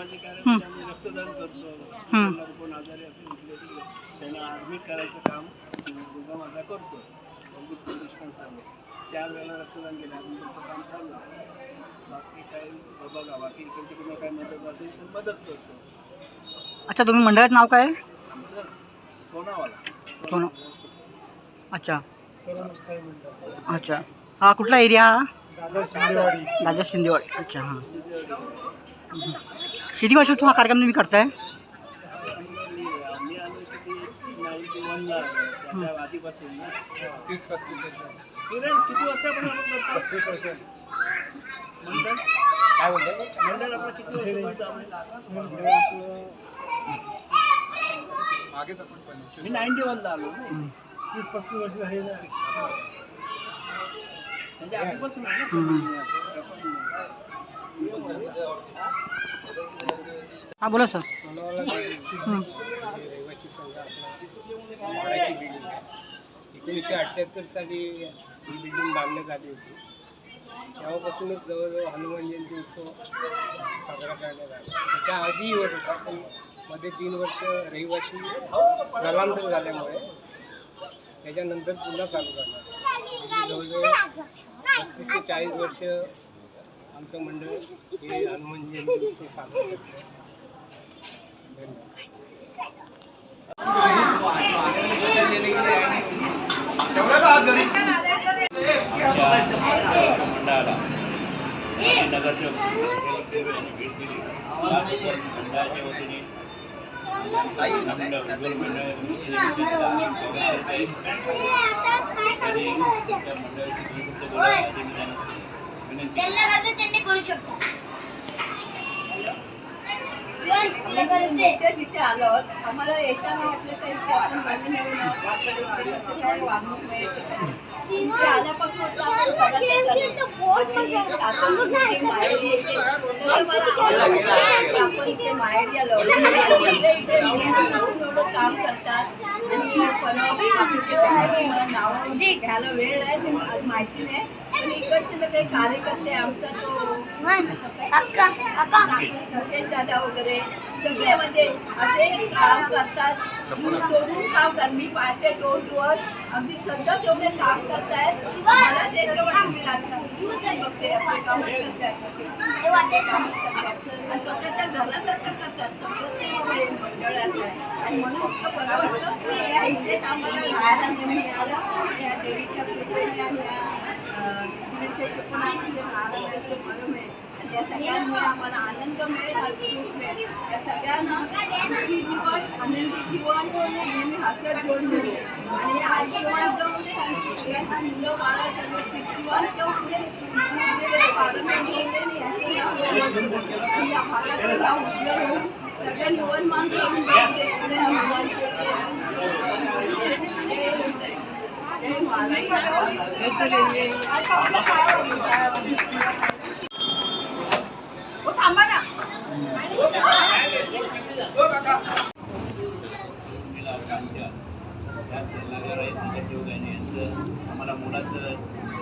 सामाजिक कार्य आम्ही रक्तदान करतो. कोण आजारी असेल इकडे तिकडे. त्यांना ॲडमिट करायचं काम दुर्गा माझा करतो. अमृत चार वेळेला रक्तदान केलं. तुमचं काम चालू आहे. बाकी काही बघा बाकी इकडे तिकडे काही मदत असेल तर मदत करतो. अच्छा तुम्ही मंडळाचं नाव काय आहे? आमचं कोणावाला सोनं अच्छा. अच्छा. हा कुठला एरिया हा? दादा शिंदेवाडी. दादा शिंदेवाडी. अच्छा हां. किती तू हा कार्यक्रम तुम्ही करताय मी आलो तीस पस्तीस वर्ष आधीपासून हां बोला सर. रहिवासी आहे एकोणीसशे अठ्ठ्याहत्तर साली ही बिल्डिंग बांधण्यात आली होती. तेव्हापासूनच जवळजवळ हनुमान जयंती उत्सव साजरा करण्यात आला. त्याच्या आधी होत होता पण मध्ये तीन वर्ष रहिवासी स्थलांतर झाल्यामुळे त्याच्यानंतर पुन्हा चालू झाला. म्हणजे जवळजवळ पस्तीस ते चाळीस वर्ष आमचं मंडळ हे हनुमान जयंती उत्सव साजरा करतो मंडळाला भेट दिली मंडळाच्या वतीने विनंती करू शकतो. इथे तिथे आलो. आम्हाला येताना वाटलं तर इथे आपण नवीन नवीन वापरले असं काही वागणूक मिळायची आल्यापासून वाटलं आपण इथे माहेरी येते. आपण इथे आलो. इथे एवढं काम करतात. आणि मला नावं घ्यायला वेळ आहे माहिती नाही. इकडचे सगळे कार्यकर्ते आमचा तो दादा वगैरे सगळे म्हणजे असे काम करतात तोडून काम कर मी पाहते दोन दिवस अगदी सध्या तेवढे काम करतायत मला ते स्वतःच्या घरासारखं करतात ते मंडळाचं आहे आणि म्हणून इतकं बरं या इथेच आम्हाला राहायला मिळालं या देवीच्या कृपेने सगळ्यांना आनंद मिळेल सुख मिळेल या सगळ्यांना दिवस आनंदी दिवस नेहमी हसत घेऊन मिळेल आणि आयुष्यमान जो म्हणजे त्यांची सगळ्यांना मुलं बाळा सगळे किंवा जो म्हणजे सगळ्या निवडमान करून यांनी यांचं आम्हाला मुलाचं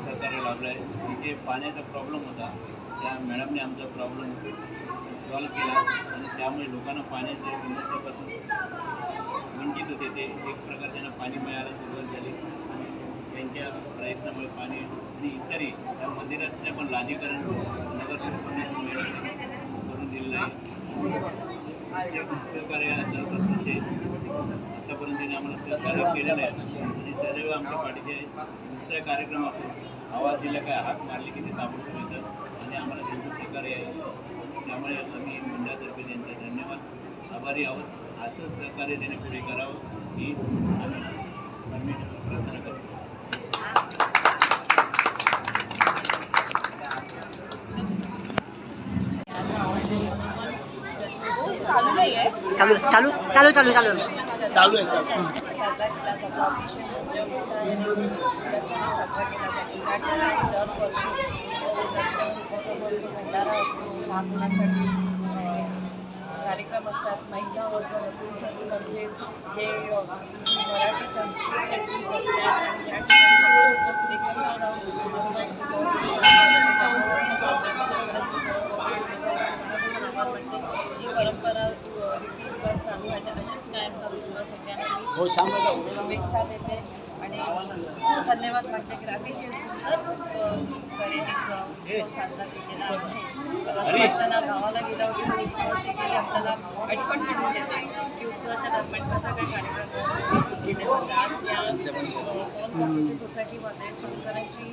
सहकार्य लाभलं आहे इथे पाण्याचा प्रॉब्लेम होता त्या मॅडमने आमचा प्रॉब्लेम सॉल्व केला आणि त्यामुळे लोकांना पाण्याच्या समस्यापासून वंचित होते ते एक प्रकारे त्यांना पाणी मिळायला सुरुवात झाली आणि त्यांच्या प्रयत्नामुळे पाणी आणि इतरही त्या मंदिराचं पण लाजीकरण नगरसेवकांनी करून दिलेलं आहे. ते सहकार्य करत आतापर्यंत त्यांनी आम्हाला सहकार्य केलेलं आहे. आणि सदैव आमच्या पाठीचे आहे. दुसऱ्या कार्यक्रमात आवाज दिला काय हात मारले की ते ताबडतोब येतात. आणि आम्हाला त्यांचं सहकार्य आहे. त्यामुळे आम्ही मंडळातर्फे त्यांचा धन्यवाद. आभारी आहोत. असं सहकार्य त्याने पुढे करावं. ही आम्ही प्रार्थना चालू चालू चालू चालू चालू चालू आहे चालू आहे. साजरा केला जातो अतिशय मौल्यवाचा आणि उल्हासाने साजरा केला जातो या ठिकाणी दरवर्षी उपक्रम भंडारा असतो लहान मुलांसाठी अ, कार्यक्रम असतात महिला वर्ग म्हणजे जे अ, मराठी संस्कृती कायम चालू सगळ्यांना शुभेच्छा देते. आणि धन्यवाद वाटते की अतिशय सुंदर साजरा केलेला आहे. वाटताना गावाला गेल्यावर उत्सवाची गेली आपल्याला आठवण मिळून देते की उत्सवाच्या दरम्यान कसा काही कार्यक्रम केले आज या सोसायटीमध्ये शंकरांची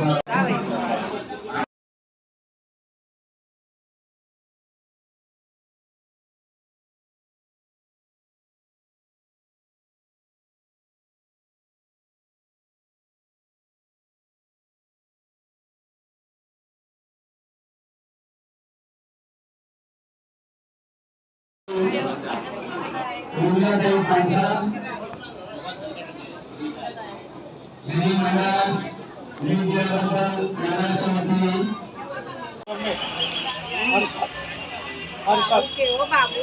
Valeu. Mulia Dev Pancham, Lady हर साल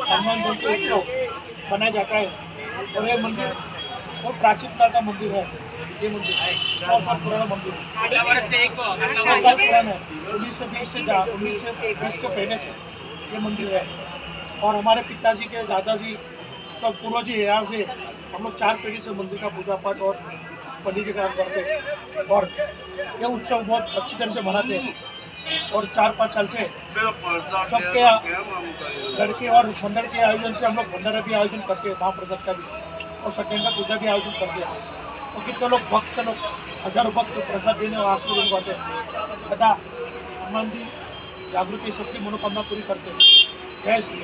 हनुमान जयंती उत्सव मनाया जाता है और ये मंदिर बहुत प्राचीनता का मंदिर है ये मंदिर सौ साल पुराना मंदिर है सौ साल पुराना है उन्नीस सौ बीस से उन्नीस सौ बीस के पहले से ये मंदिर है और हमारे पिताजी के दादाजी सब पूर्वज यहाँ से हम लोग चार पीढ़ी से मंदिर का पूजा पाठ और पंडित का काम करते और ये उत्सव बहुत अच्छी तरह से मनाते हैं। और चार पाँच साल से सबके लड़के और मंडल के आयोजन से हम लोग भंडारा भी आयोजन करते हैं, महाप्रसाद का भी। और सत्यनारायण पूजा भी आयोजन करते हैं। और कितने लोग भक्त लोग हज़ारों भक्त प्रसाद देने और आशीर्वाद करते हैं। तथा हनुमान जी जागृति सबकी मनोकामना पूरी करते हैं। जय श्री